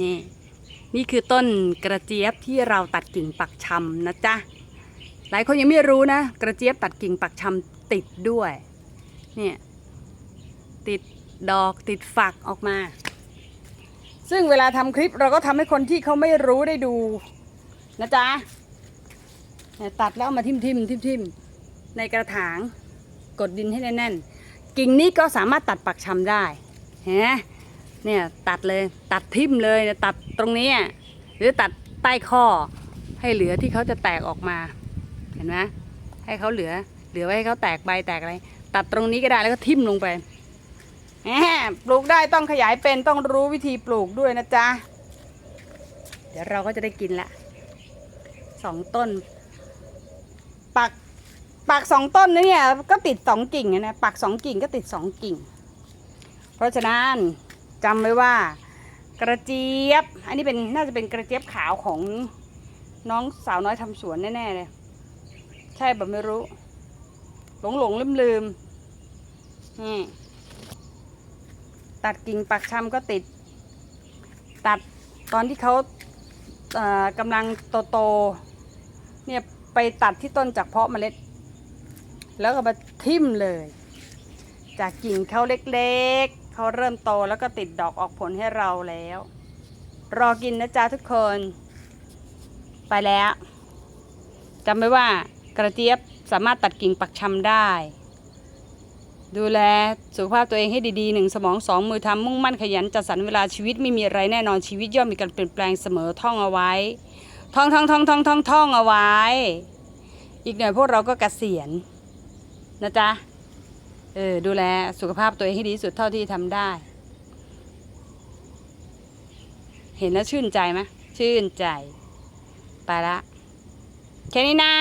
นี่นี่คือต้นกระเจี๊ยบที่เราตัดกิ่งปักชำนะจ๊ะหลายคนยังไม่รู้นะ กระเจี๊ยบตัดกิ่งปักชำติดด้วยเนี่ยติดดอกติดฝักออกมา ซึ่งเวลาทำคลิปเราก็ทำให้คนที่เขาไม่รู้ได้ดูนะจ๊ะตัดแล้วมาทิมทิมทิมทิมในกระถางกดดินให้แน่นๆกิ่งนี้ก็สามารถตัดปักชำได้เห็นไหม เนี่ยตัดเลยตัดทิ่มเลยตัดตรงนี้อะหรือตัดใต้ข้อให้เหลือที่เขาจะแตกออกมาเห็นไหมให้เขาเหลือ เหลือไว้ให้เขาแตกใบแตกอะไร ตัดตรงนี้ก็ได้แล้วก็ทิ่มลงไปแหมปลูกได้ต้องขยายเป็นต้องรู้วิธีปลูกด้วยนะจ๊ะ เดี๋ยวเราก็จะได้กินละสองต้น ปักปักสองต้นนะเนี่ยก็ติดสองกิ่งอะนะปักสองกิ่งก็ติดสองกิ่ง เพราะฉะนั้น จำไว้ว่า กระเจี๊ยบ อันนี้เป็นน่าจะเป็นกระเจี๊ยบขาวของน้องสาวน้อยทำสวนแน่ๆเลย ใช่แบบไม่รู้ หลงหลงลืมลืมนี่ตัดกิ่งปักชำก็ติด ตัดตอนที่เขาเอ่อกำลังโตๆเนี่ยไปตัดที่ต้นจากเพาะเมล็ด แล้วก็มาทิ่มเลย จากกิ่งเขาเล็กๆ เขาเริ่มโตแล้วก็ติดดอกออกผลให้เราแล้ว รอกินนะจ๊ะทุกคน ไปแล้วจำไว้ว่ากระเจี๊ยบสามารถตัดกิ่งปักชำได้ ดูแลสุขภาพตัวเองให้ดีๆหนึ่งสมองสองมือทำมุ่งมั่นขยันจัดสรรเวลาชีวิตไม่มีอะไรแน่นอนชีวิตย่อมมีการเปลี่ยนแปลงเสมอท่องเอาไว้ ท่องท่องท่องท่องท่องท่องเอาไว้ อีกหน่อยพวกเราก็เกษียณนะจ๊ะ เออดูแลสุขภาพตัวเองให้ดีสุดเท่าที่ทำได้ เห็นแล้วชื่นใจไหมชื่นใจ ไปละ แค่นี้นะ